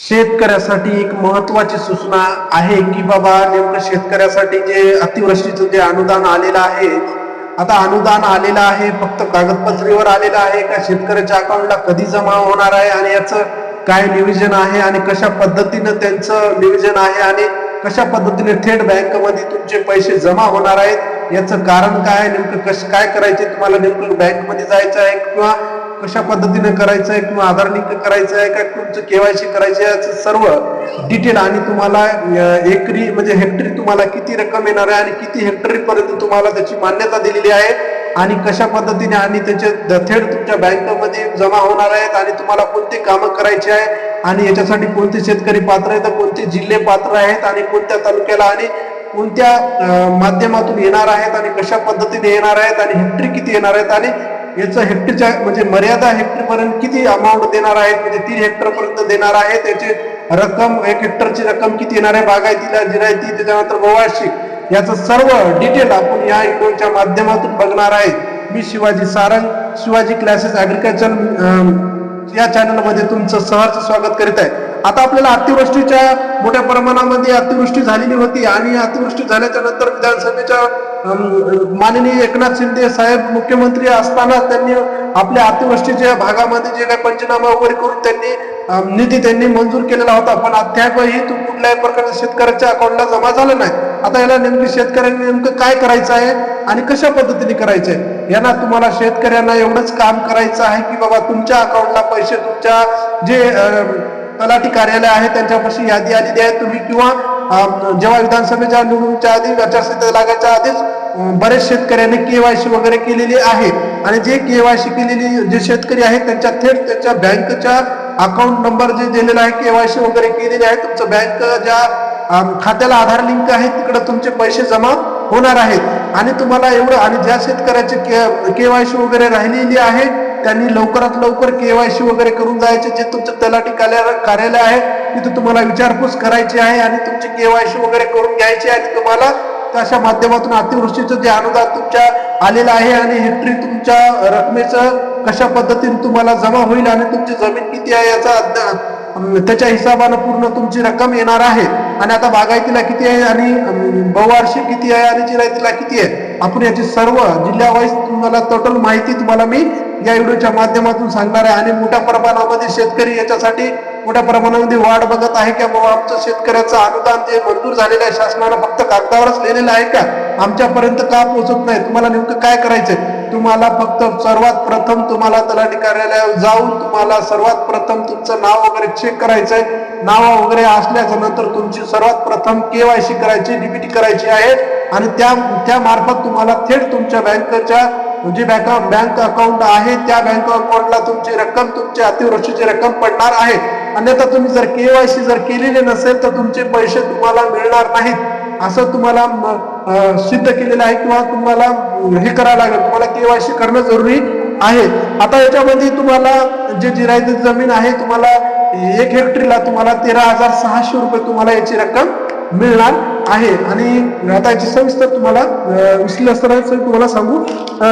शेतकऱ्यासाठी एक महत्वाची सूचना आहे की बाबा नेमकं शेतकऱ्यासाठी जे अतिवृष्टीचं जे अनुदान आलेलं आहे आता अनुदान आलेलं आहे फक्त कागदपत्रीवर आलेलं आहे का शेतकऱ्याच्या अकाउंटला कधी जमा होणार आहे आणि याचं काय नियोजन आहे आणि कशा पद्धतीनं त्यांचं नियोजन आहे आणि कशा पद्धतीने थेट बँकमध्ये तुमचे पैसे जमा होणार आहेत? याचं कारण काय नेमकं कश काय करायचे? तुम्हाला नेमकं बँकमध्ये जायचं आहे किंवा कशा पद्धतीने करायचं आहे किंवा आधार लिंक करायचं आहे का तुमचं केवायसी करायचं आहे याचं सर्व डिटेल आणि तुम्हाला एकरी म्हणजे हेक्टरी तुम्हाला किती रक्कम येणार आहे आणि किती हेक्टरी पर्यंत तुम्हाला त्याची मान्यता दिलेली आहे आणि कशा पद्धतीने आणि त्याचे थेट तुमच्या बँकेमध्ये जमा होणार आहेत आणि तुम्हाला कोणती कामं करायची आहे आणि याच्यासाठी कोणते शेतकरी पात्र आहेत कोणते जिल्हे पात्र आहेत आणि कोणत्या तालुक्याला आणि कोणत्या माध्यमातून येणार आहेत आणि कशा पद्धतीने येणार आहेत आणि हेक्टरी किती येणार आहेत आणि याचं हेक्टरच्या म्हणजे मर्यादा हेक्टरपर्यंत किती अमाऊंट देणार आहेत? म्हणजे तीन हेक्टरपर्यंत देणार आहे त्याचे रक्कम एक हेक्टरची रक्कम किती येणार आहे बागायतीला जिरायती त्याच्यानंतर बहुवार्षिक याचं सर्व डिटेल आपण या व्हिडिओच्या माध्यमातून बघणार आहे. मी शिवाजी सारंग शिवाजी क्लासेस ॲग्रिकल्चर या चॅनलमध्ये तुमचं सहर्ष स्वागत करीत आहे. आता आपल्याला अतिवृष्टीच्या मोठ्या प्रमाणामध्ये अतिवृष्टी झालेली होती आणि अतिवृष्टी झाल्याच्यानंतर विधानसभेच्या माननीय एकनाथ शिंदे साहेब मुख्यमंत्री असताना त्यांनी आपल्या अतिवृष्टीच्या भागामध्ये जे काही पंचनामा वगैरे करून त्यांनी निधी त्यांनी मंजूर केलेला होता. पण अद्यापही तो कुठल्याही प्रकारच्या शेतकऱ्याच्या अकाउंटला जमा झाला नाही. आता याला नेमकी शेतकऱ्यांनी नेमकं काय करायचं आहे आणि कशा पद्धतीने करायचं आहे? यांना तुम्हाला शेतकऱ्यांना एवढंच काम करायचं आहे की बाबा तुमच्या अकाउंटला पैसे तुमच्या जे तलाठी कार्यालय आहे त्यांच्यापाशी यादी आलेली आहे तुम्ही किंवा जेव्हा विधानसभेच्या निवडणुकीच्या आधी आचारसंहिता लागायच्या आधीच बरेच शेतकऱ्यांनी केवायसी वगैरे केलेली आहे. आणि जे केवायसी केलेली जे शेतकरी आहेत त्यांच्या थेट त्यांच्या बँकच्या अकाउंट नंबर जे दिलेला आहे केवायसी वगैरे केलेली आहे तुमचं बँक ज्या खात्याला आधार लिंक आहे तिकडे तुमचे पैसे जमा होणार आहेत. आणि तुम्हाला एवढं आणि ज्या शेतकऱ्याचे के केवायसी वगैरे राहिलेली आहे त्यांनी लवकरात लवकर केवायसी वगैरे करून जायचे जे तुमचं तलाठी कार्यालय कार्यालय आहे तिथे तुम्हाला विचारपूस करायची आहे आणि तुमची केवायसी वगैरे करून घ्यायची आहे तुम्हाला अशा माध्यमातून अतिवृष्टीचं जे अनुदान तुमच्या आलेलं आहे आणि हेक्टरी तुमच्या रकमेचं कशा पद्धतीने तुम्हाला जमा होईल आणि तुमची जमीन किती आहे याचा त्याच्या हिशोबानं पूर्ण तुमची रक्कम येणार आहे. आणि आता बागायतीला किती आहे आणि बहुवार्षिक किती आहे आणि जिरायतीला किती आहे? आपण याची सर्व जिल्ह्यावाईज तुम्हाला टोटल माहिती तुम्हाला मी या व्हिडिओच्या माध्यमातून सांगणार आहे. आणि मोठ्या प्रमाणामध्ये शेतकरी याच्यासाठी मोठ्या प्रमाणामध्ये वाढ बघत आहे की बाबा आमचं शेतकऱ्याचं अनुदान जे मंजूर झालेलं आहे शासनानं फक्त कागदावरच लिहिलेलं आहे का? आमच्यापर्यंत का पोहोचत नाही? तुम्हाला नेमकं काय करायचंय? तुम्हाला फक्त सर्वात प्रथम तुम्हाला तलाठी कार्यालयात जाऊन तुम्हाला सर्वात प्रथम तुमचं नाव वगैरे चेक करायचंय. नाव वगैरे असल्याच्या नंतर तुमची सर्वात प्रथम केवायसी करायची डीबीटी करायची आहे. आणि त्या त्यामार्फत तुम्हाला थेट तुमच्या बँकेच्या जे बँक बँक अकाउंट आहे त्या बँक अकाउंटला तुमची रक्कम तुमची अतिवृष्टीची रक्कम पडणार आहे. अन्यथा तुम्ही जर केवायसी जर केलेली नसेल तर तुमचे पैसे तुम्हाला मिळणार नाहीत. असं तुम्हाला सिद्ध केलेलं आहे किंवा तुम्हाला हे करावं लागेल. तुम्हाला केवायसी करणं जरुरी आहे. आता याच्यामध्ये तुम्हाला जे जिरायती जमीन आहे तुम्हाला एक हेक्टरीला तुम्हाला तेरा हजार सहाशे रुपये तुम्हाला याची रक्कम मिळणार आहे. आणि आता याची सविस्तर तुम्हाला अं, विश्लेषणाचं तुम्हाला सांगू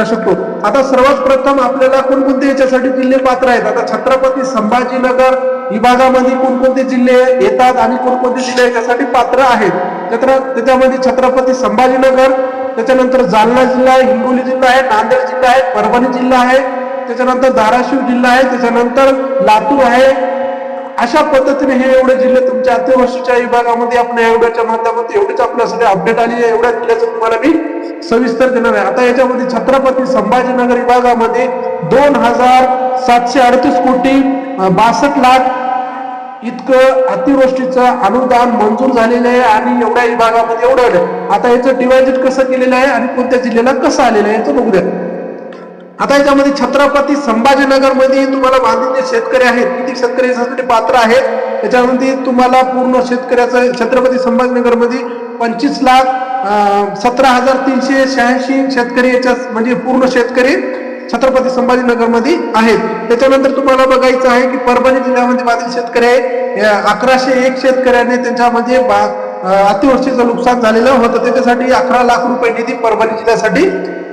शकतो. आता सर्वात प्रथम आपल्याला कोणकोणते याच्यासाठी जिल्हे पात्र आहेत? आता छत्रपती संभाजीनगर विभागामध्ये कोणकोणते जिल्हे येतात आणि कोणकोणते जिल्हे याच्यासाठी पात्र आहेत? त्यात्र त्याच्यामध्ये छत्रपती संभाजीनगर त्याच्यानंतर जालना जिल्हा आहे हिंगोली जिल्हा आहे नांदेड जिल्हा आहे परभणी जिल्हा आहे त्याच्यानंतर धाराशिव जिल्हा आहे त्याच्यानंतर लातूर आहे अशा पद्धतीने हे एवढे जिल्हे तुमच्या अतिवृष्टीच्या विभागामध्ये आपल्या एवढ्याच्या माध्यमातून एवढीच आपल्यासाठी अपडेट आली आहे एवढ्या जिल्ह्याचं तुम्हाला मी सविस्तर देणार आहे. आता याच्यामध्ये छत्रपती संभाजीनगर विभागामध्ये दोन हजार सातशे अडतीस कोटी बासष्ट लाख इतकं अतिवृष्टीचं अनुदान मंजूर झालेलं आहे आणि एवढ्या विभागामध्ये एवढं आलं. आता याचं डिवायडेड कसं केलेलं आहे आणि कोणत्या जिल्ह्याला कसं आलेलं आहे याचं बघू द्या. आता याच्यामध्ये छत्रपती संभाजीनगरमध्ये तुम्हाला बांधलेले शेतकरी आहेत किती शेतकरी याच्यासाठी पात्र आहेत त्याच्यामध्ये तुम्हाला पूर्ण शेतकऱ्याचं छत्रपती संभाजीनगरमध्ये पंचवीस लाख सतरा हजार तीनशे शहाऐंशी शेतकरी याच्या म्हणजे पूर्ण शेतकरी छत्रपती संभाजीनगरमध्ये आहेत. त्याच्यानंतर तुम्हाला बघायचं आहे की परभणी जिल्ह्यामध्ये बाधित शेतकरी आहे अकराशे एक शेतकऱ्याने त्यांच्यामध्ये बा- अतिवृष्टीचं नुकसान झालेलं होतं. त्याच्यासाठी अकरा लाख रुपये निधी परभणी जिल्ह्यासाठी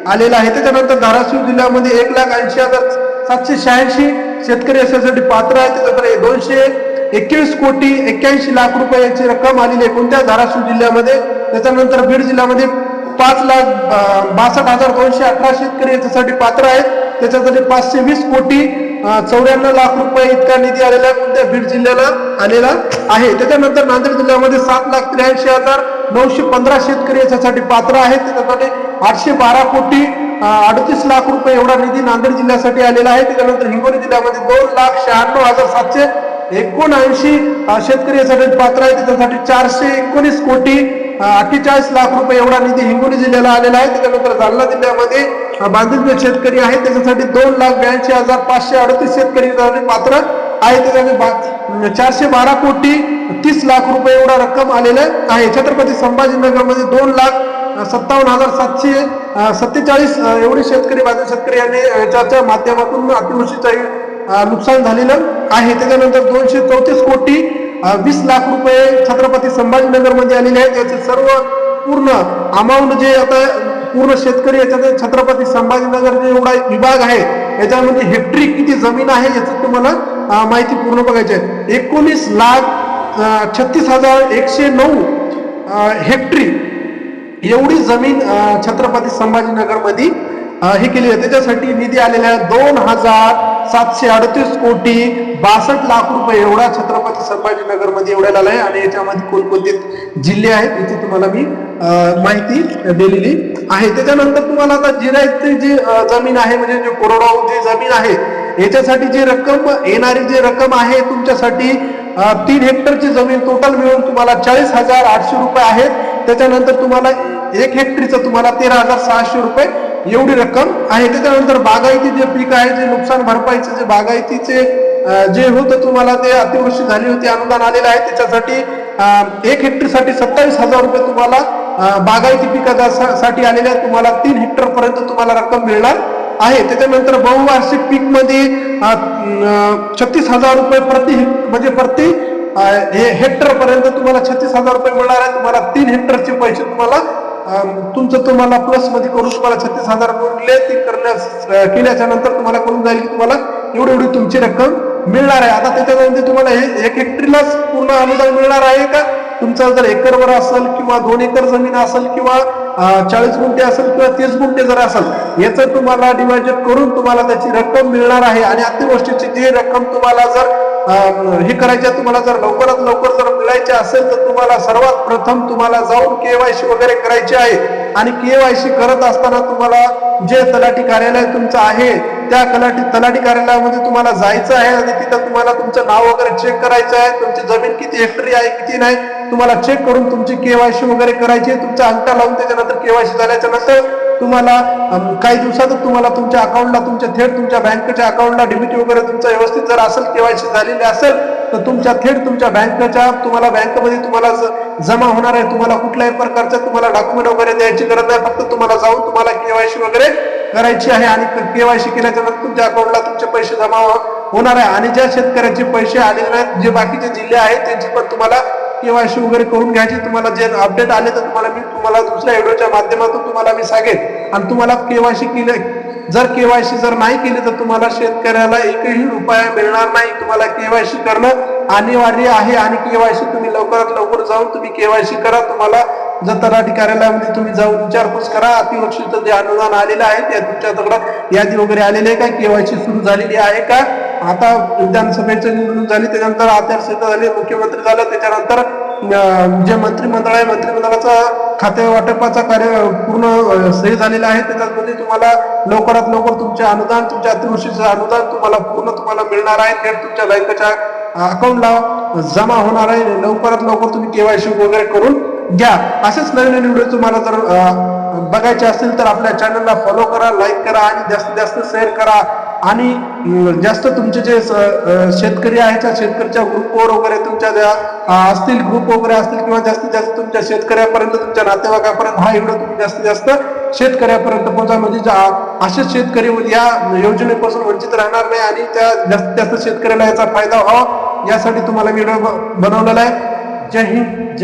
आलेला आहे. त्याच्यानंतर धाराशिव जिल्ह्यामध्ये एक लाख ऐंशी हजार सातशे शहाऐंशी शेतकरी याच्यासाठी पात्र आहे त्याच्याकडे दोनशे एकवीस कोटी एक्क्याऐंशी लाख रुपयाची रक्कम आलेली आहे कोणत्या? धाराशिव जिल्ह्यामध्ये. त्याच्यानंतर बीड जिल्ह्यामध्ये पाच लाख बासष्ट हजार दोनशे अठरा शेतकरी याच्यासाठी पात्र आहेत. त्याच्यासाठी पाचशे वीस कोटी चौऱ्याण्णव लाख रुपये इतका निधी आलेला आहे. कोणत्या? बीड जिल्ह्याला आलेला आहे. त्याच्यानंतर नांदेड जिल्ह्यामध्ये सात लाख त्र्याऐंशी हजार नऊशे पंधरा शेतकरी याच्यासाठी पात्र आहेत. त्याच्यासाठी आठशे बारा कोटी अडतीस लाख रुपये एवढा निधी नांदेड जिल्ह्यासाठी आलेला आहे. त्याच्यानंतर हिंगोली जिल्ह्यामध्ये दोन लाख शहाण्णव हजार सातशे एकोणऐंशी शेतकरी यासाठी पात्र आहे त्याच्यासाठी चारशे एकोणीस कोटी अठ्ठेचाळीस लाख रुपये एवढा निधी हिंगोली जिल्ह्याला आलेला आहे. त्याच्यानंतर जालना जिल्ह्यामध्ये अं, बांधिलचे शेतकरी आहेत. त्याच्यासाठी दोन लाख ब्याऐंशी हजार पाचशे अडतीस शेतकरी पात्र आहे त्याच्यामध्ये चारशे बारा कोटी तीस लाख रुपये एवढा रक्कम आलेला आहे. छत्रपती संभाजीनगरमध्ये दोन लाख सत्तावन्न हजार सातशे सत्तेचाळीस एवढे शेतकरी बाधित शेतकरी यांनी याच्या माध्यमातून अतिवृष्टीचं नुकसान झालेलं आहे. त्याच्यानंतर दोनशे चौतीस कोटी वीस लाख रुपये छत्रपती संभाजीनगरमध्ये आलेले आहेत. याचे सर्व पूर्ण अमाऊंट जे आता पूर्ण शेतकरी याच्यात छत्रपती संभाजीनगर जे एवढा विभाग आहे याच्यामध्ये हेक्टरी किती जमीन आहे याचं तुम्हाला माहिती पूर्ण बघायची आहे. एकोणीस लाख छत्तीस हजार एकशे नऊ हेक्टरी एवढी जमीन छत्रपती संभाजीनगरमध्ये हे केली आहे त्याच्यासाठी निधी आलेला आहे दोन हजार सातशे अडतीस कोटी बासष्ट लाख रुपये एवढा छत्रपती संभाजीनगरमध्ये आला आहे आणि याच्यामध्ये कोणकोणते जिल्हे आहेत याची तुम्हाला मी माहिती दिलेली आहे. त्याच्यानंतर तुम्हाला आता जिरायतची जी जमीन आहे म्हणजे जे कोरडवाहू जी जमीन आहे याच्यासाठी जी रक्कम येणारी जी रक्कम आहे तुमच्यासाठी तीन हेक्टरची जमीन टोटल मिळून तुम्हाला चाळीस हजार आठशे रुपये आहेत. त्याच्यानंतर तुम्हाला एक हेक्टरीचं तुम्हाला तेरा हजार सहाशे रुपये एवढी रक्कम आहे. त्याच्यानंतर बागायती जे पीक आहे जे नुकसान भरपाईचे जे बागायतीचे जे होतं तुम्हाला ते अतिवृष्टी झाली होती अनुदान आलेलं आहे. त्याच्यासाठी एक हेक्टरसाठी सत्तावीस हजार रुपये तुम्हाला बागायती पिकासाठी आलेले आहेत. तुम्हाला तीन हेक्टर पर्यंत तुम्हाला रक्कम मिळणार आहे. त्याच्यानंतर बहुवार्षिक पीकमध्ये छत्तीस हजार रुपये प्रति म्हणजे प्रति हे हेक्टर पर्यंत तुम्हाला छत्तीस हजार रुपये मिळणार आहे. तुम्हाला तीन हेक्टरचे पैसे तुम्हाला तुमचं तुम्हाला प्लसमध्ये करून तुम्हाला छत्तीस हजार मिळले ते करण्यास केल्याच्यानंतर तुम्हाला करून जाईल की तुम्हाला एवढी एवढी तुमची रक्कम मिळणार आहे. आता त्याच्यामध्ये तुम्हाला हे एक हेक्टरीलाच पूर्ण अनुदान मिळणार आहे का? तुमचा जर एकरवर असेल किंवा दोन एकर जमीन असेल किंवा चाळीस गुंठे असेल किंवा तीस गुंठे जर असेल याचं तुम्हाला डिवायडेड करून तुम्हाला त्याची रक्कम मिळणार आहे. आणि अतिवृष्टीची जी रक्कम तुम्हाला जर हे करायची आहे, तुम्हाला जर लवकरात लवकर जर मिळायचे असेल तर तुम्हाला सर्वात प्रथम तुम्हाला जाऊन केवायसी वगैरे करायची आहे. आणि केवायसी करत असताना तुम्हाला जे तलाठी कार्यालय तुमचं आहे त्या कलाठी तलाठी कार्यालयामध्ये तुम्हाला जायचं आहे आणि तिथं तुम्हाला तुमचं नाव वगैरे चेक करायचं आहे. तुमची जमीन किती हेक्टरी आहे किती नाही तुम्हाला चेक करून तुमची केवायसी वगैरे करायची आहे. तुमचा अंगठा लावून त्याच्यानंतर केवायसी झाल्याच्यानंतर तुम्हाला काही दिवसातच तुम्हाला तुमच्या अकाउंटला तुमच्या थेट तुमच्या बँकेच्या अकाउंटला डेबिट वगैरे तुमचं व्यवस्थित जर असेल केवायसी झालेली असेल तर तुमच्या थेट तुमच्या बँकेच्या तुम्हाला बँकेमध्ये तुम्हाला जमा होणार आहे तुम्हाला कुठल्याही प्रकारचं तुम्हाला डॉक्युमेंट वगैरे द्यायची गरज नाही फक्त तुम्हाला जाऊन तुम्हाला केवायसी वगैरे करायची आहे आणि केवायसी केल्याच्यानंतर तुमच्या अकाउंटला तुमचे पैसे जमा हो, होणार आहे. आणि ज्या शेतकऱ्यांचे पैसे आलेले नाहीत जे बाकीचे जिल्हे आहेत त्यांची पण तुम्हाला केवायसी वगैरे करून घ्यायची तुम्हाला जे अपडेट आले तर तुम्हाला मी तुम्हाला दुसऱ्या व्हिडिओच्या माध्यमातून तुम्हाला मी सांगेन. आणि तुम्हाला केवायसी केले जर केवायसी जर नाही केली तर तुम्हाला शेतकऱ्याला एकही रुपया मिळणार नाही. तुम्हाला केवायसी करणं अनिवार्य आहे आणि केवायसी तुम्ही लवकरात लवकर जाऊन तुम्ही केवायसी करा. तुम्हाला जर तलाठी कार्यालयामध्ये तुम्ही जाऊन विचारपूस करा. अतिवृष्टीचं जे अनुदान आलेलं आहे त्या तुमच्याकडं यादी वगैरे आलेली आहे का? केवायसी सुरू झालेली आहे का? आता विधानसभेचे निवडणूक झाली त्याच्यानंतर आचारसंहिता झाली मुख्यमंत्री झालं त्याच्यानंतर जे मंत्रिमंडळ आहे मंत्रिमंडळाचा खाते वाटपाचा कार्य पूर्ण सही झालेला आहे. त्याच्यामध्ये तुम्हाला लवकरात लवकर तुमचे अनुदान तुमच्या अतिवृष्टीचं अनुदान तुम्हाला पूर्ण तुम्हाला मिळणार आहे. थेट तुमच्या बँकेच्या अकाउंटला जमा होणार आहे. लवकरात लवकर तुम्ही केवायसी वगैरे करून घ्या. असेच नवीन नवीन व्हिडिओ तुम्हाला जर बघायचे असतील तर आपल्या चॅनलला फॉलो करा लाईक करा आणि जास्तीत जास्त शेअर करा. आणि जास्त तुमचे जे स- शेतकरी आहेत त्या शेतकऱ्याच्या ग्रुपवर वगैरे तुमच्या ज्या असतील ग्रुप वगैरे असतील किंवा जास्तीत जास्त तुमच्या शेतकऱ्यापर्यंत तुमच्या नातेवाईकापर्यंत हा एवढं तुम्ही जास्तीत जास्त शेतकऱ्यापर्यंत पोहोचा म्हणजे असे शेतकरी म्हणजे या योजनेपासून वंचित राहणार नाही आणि त्या जास्तीत जास्त शेतकऱ्याला याचा फायदा व्हावा यासाठी तुम्हाला व्हिडिओ बनवलेला आहे. जय हिंद.